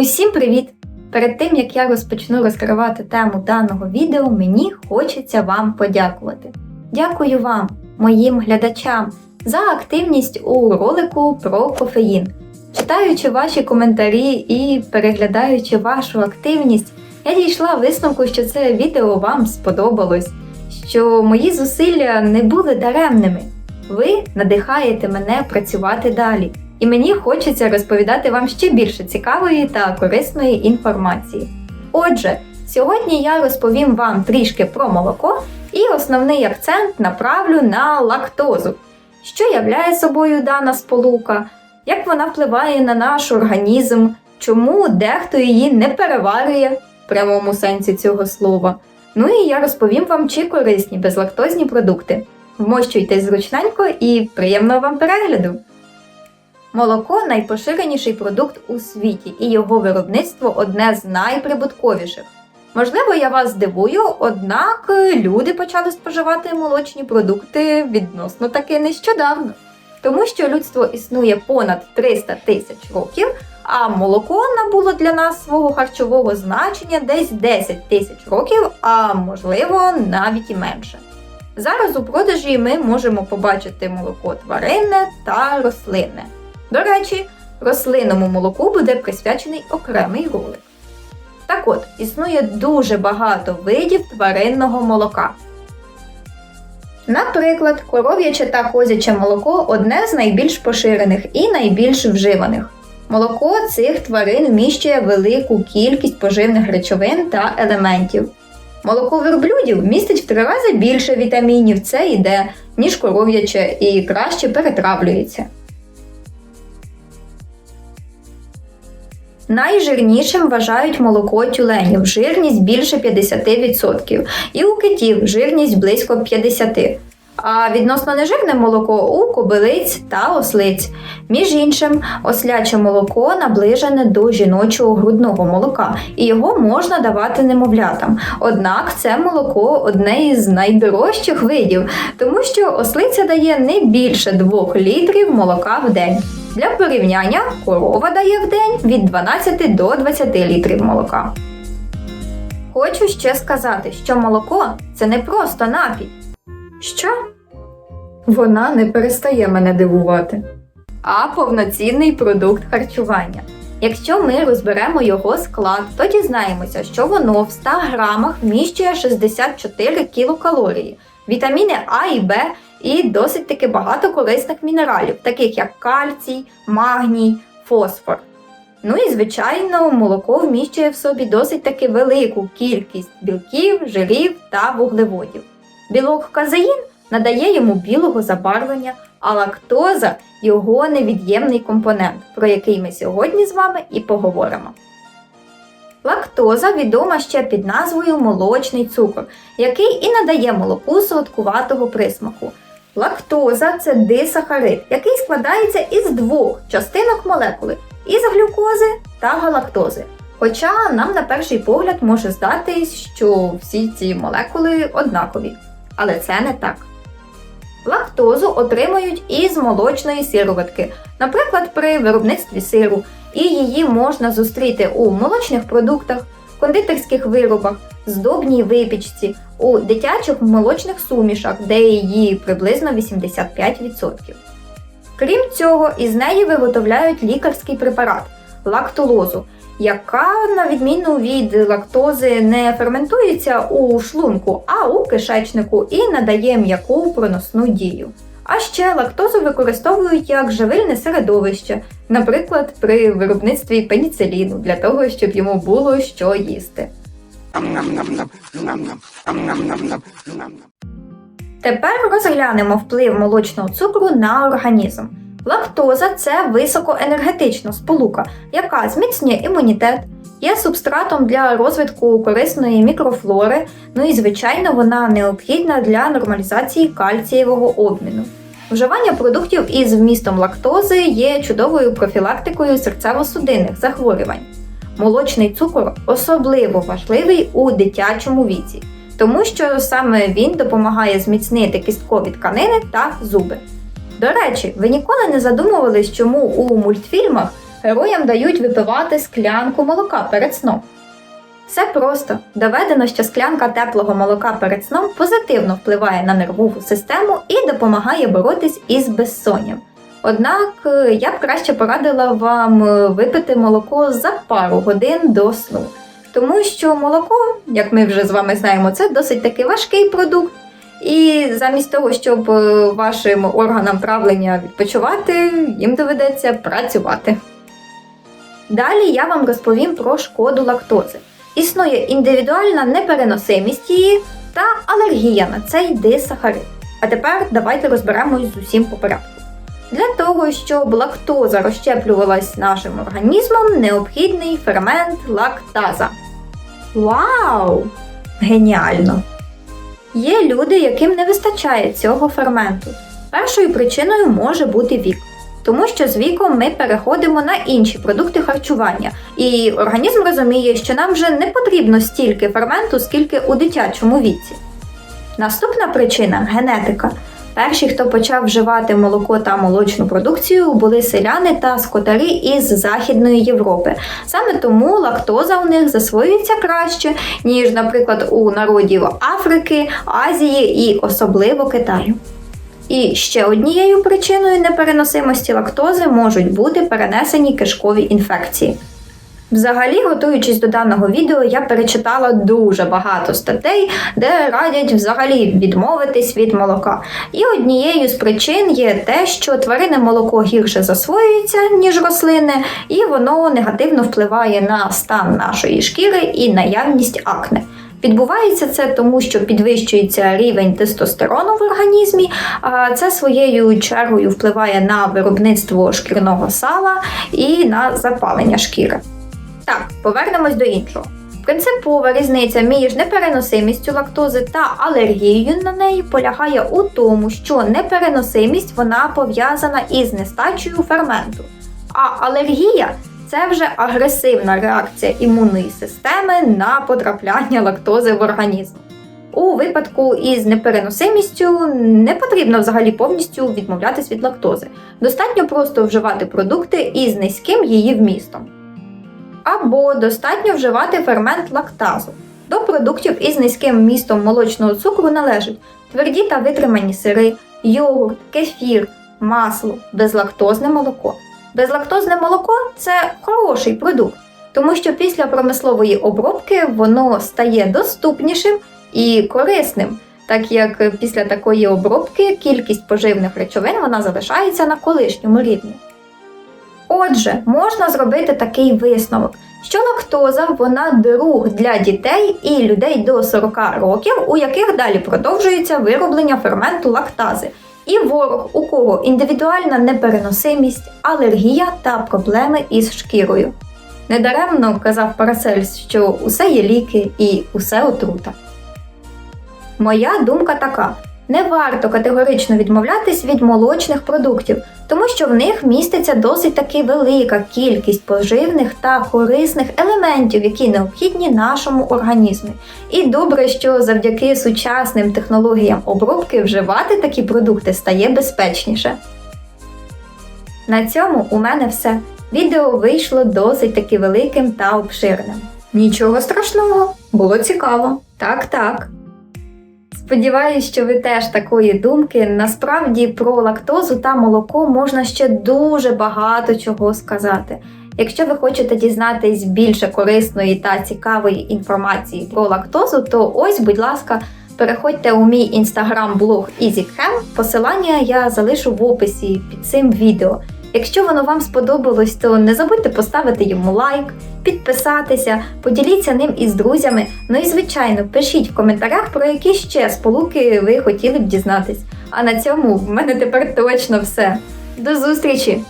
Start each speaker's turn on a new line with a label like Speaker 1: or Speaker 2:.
Speaker 1: Усім привіт! Перед тим як я розпочну розкривати тему даного відео, мені хочеться вам подякувати. Дякую вам, моїм глядачам, за активність у ролику про кофеїн. Читаючи ваші коментарі і переглядаючи вашу активність, я дійшла висновку, що це відео вам сподобалось, що мої зусилля не були даремними. Ви надихаєте мене працювати далі, і мені хочеться розповідати вам ще більше цікавої та корисної інформації. Отже, сьогодні я розповім вам трішки про молоко і основний акцент направлю на лактозу, що являє собою дана сполука, як вона впливає на наш організм, чому дехто її не переварює в прямому сенсі цього слова. Ну і я розповім вам, чи корисні безлактозні продукти. Вмощуйтесь зручненько і приємного вам перегляду! Молоко найпоширеніший продукт у світі, і його виробництво одне з найприбутковіших. Можливо, я вас здивую, однак е, люди почали споживати молочні продукти відносно таки нещодавно. Тому що людство існує понад 300 тисяч років, а молоко набуло для нас свого харчового значення десь 10 тисяч років, а можливо навіть і менше. Зараз у продажі ми можемо побачити молоко тваринне та рослинне. До речі, рослинному молоку буде присвячений окремий ролик. Так от, існує дуже багато видів тваринного молока. Наприклад, коров'яче та козяче молоко одне з найбільш поширених і найбільш вживаних. Молоко цих тварин вміщує велику кількість поживних речовин та елементів. Молоко верблюдів містить в три рази більше вітамінів С і Д, ніж коров'яче, і краще перетравлюється. Найжирнішим вважають молоко тюленів, жирність більше 50%, і у китів жирність близько 50%. А відносно нежирне молоко у кобилиць та ослиць. Між іншим, осляче молоко наближене до жіночого грудного молока, і його можна давати немовлятам. Однак це молоко одне із найдорожчих видів, тому що ослиця дає не більше 2 літрів молока в день. Для порівняння корова дає в день від 12 до 20 літрів молока. Хочу ще сказати, що молоко це не просто напій. Що? Вона не перестає мене дивувати. А повноцінний продукт харчування. Якщо ми розберемо його склад, то дізнаємося, що воно в 100 грамах вміщує 64 кілокалорії, вітаміни А і Б і досить таки багато корисних мінералів, таких як кальцій, магній, фосфор. Ну і звичайно, молоко вміщує в собі досить таки велику кількість білків, жирів та вуглеводів. Білок казеїн надає йому білого забарвлення, а лактоза його невід'ємний компонент, про який ми сьогодні з вами і поговоримо. Лактоза відома ще під назвою молочний цукор, який і надає молоку солодкуватого присмаку. Лактоза це дисахарид, який складається із двох частинок молекули із глюкози та галактози. Хоча нам на перший погляд може здатись, що всі ці молекули однакові. Але це не так. Лактозу отримують із молочної сироватки, наприклад, при виробництві сиру, і її можна зустріти у молочних продуктах, кондитерських виробах, здобній випічці, у дитячих молочних сумішах, де її приблизно 85%. Крім цього, із неї виготовляють лікарський препарат лактулозу, яка, на відміну від лактози, не ферментується у шлунку, а у кишечнику і надає м'яку проносну дію. А ще лактозу використовують як живильне середовище, наприклад, при виробництві пеніциліну, для того, щоб йому було що їсти. Тепер розглянемо вплив молочного цукру на організм. Лактоза це високоенергетична сполука, яка зміцнює імунітет, є субстратом для розвитку корисної мікрофлори, ну і, звичайно, вона необхідна для нормалізації кальцієвого обміну. Вживання продуктів із вмістом лактози є чудовою профілактикою серцево-судинних захворювань. Молочний цукор особливо важливий у дитячому віці, тому що саме він допомагає зміцнити кісткові тканини та зуби. До речі, ви ніколи не задумувались, чому у мультфільмах Героям дають випивати склянку молока перед сном. Все просто доведено, що склянка теплого молока перед сном позитивно впливає на нервову систему і допомагає боротись із безсонням. Однак е, я б краще порадила вам е, випити молоко за пару годин до сну, тому що молоко, як ми вже з вами знаємо, це досить таки важкий продукт. І замість того, щоб е, вашим органам травлення відпочивати, їм доведеться працювати. Далі я вам розповім про шкоду лактози. Існує індивідуальна непереносимість її та алергія на цей дисахарид. А тепер давайте розберемось з усім по порядку. Для того, щоб лактоза розщеплювалась нашим організмом, необхідний фермент лактаза. Вау! Геніально! Є люди, яким не вистачає цього ферменту. Першою причиною може бути вік, тому що з віком ми переходимо на інші продукти харчування, і організм розуміє, що нам вже не потрібно стільки ферменту, скільки у дитячому віці. Наступна причина генетика. Перші, хто почав вживати молоко та молочну продукцію, були селяни та скотарі із Західної Європи. Саме тому лактоза у них засвоюється краще, ніж, наприклад, у народів Африки, Азії і особливо Китаю. І ще однією причиною непереносимості лактози можуть бути перенесені кишкові інфекції. Взагалі, готуючись до даного відео, я перечитала дуже багато статей, де радять взагалі відмовитись від молока. І однією з причин є те, що тваринне молоко гірше засвоюється, ніж рослинне, і воно негативно впливає на стан нашої шкіри і наявність акне. Відбувається це тому, що підвищується рівень тестостерону в організмі, а це своєю чергою впливає на виробництво шкірного сала і на запалення шкіри. Так, повернемось до іншого. Принципова різниця між непереносимістю лактози та алергією на неї полягає у тому, що непереносимість вона пов'язана із нестачею ферменту, а алергія це вже агресивна реакція імунної системи на потрапляння лактози в організм. У випадку із непереносимістю не потрібно взагалі повністю відмовлятись від лактози. Достатньо просто вживати продукти із низьким її вмістом. Або достатньо вживати фермент лактазу. До продуктів із низьким вмістом молочного цукру належать тверді та витримані сири, йогурт, кефір, масло, безлактозне молоко. Безлактозне молоко це хороший продукт, тому що після промислової обробки воно стає доступнішим і корисним, так як після такої обробки кількість поживних речовин вона залишається на колишньому рівні. Отже, можна зробити такий висновок, що лактоза вона друг для дітей і людей до 40 років, у яких далі продовжується вироблення ферменту лактази, і ворог, у кого індивідуальна непереносимість, алергія та проблеми із шкірою. Недаремно казав Парасельс, що усе є ліки і усе отрута. Моя думка така: не варто категорично відмовлятись від молочних продуктів, тому що в них міститься досить таки велика кількість поживних та корисних елементів, які необхідні нашому організму. І добре, що завдяки сучасним технологіям обробки вживати такі продукти стає безпечніше. На цьому у мене все. Відео вийшло досить таки великим та обширним. Нічого страшного, було цікаво. Так, так. Сподіваюсь, що ви теж такої думки. Насправді про лактозу та молоко можна ще дуже багато чого сказати. Якщо ви хочете дізнатись більше корисної та цікавої інформації про лактозу, то ось, будь ласка, переходьте у мій інстаграм-блог EasyChem. Посилання я залишу в описі під цим відео. Якщо воно вам сподобалось, то не забудьте поставити йому лайк, підписатися, поділіться ним із друзями. Ну і звичайно, пишіть в коментарях, про які ще сполуки ви хотіли б дізнатись. А на цьому в мене тепер точно все. До зустрічі!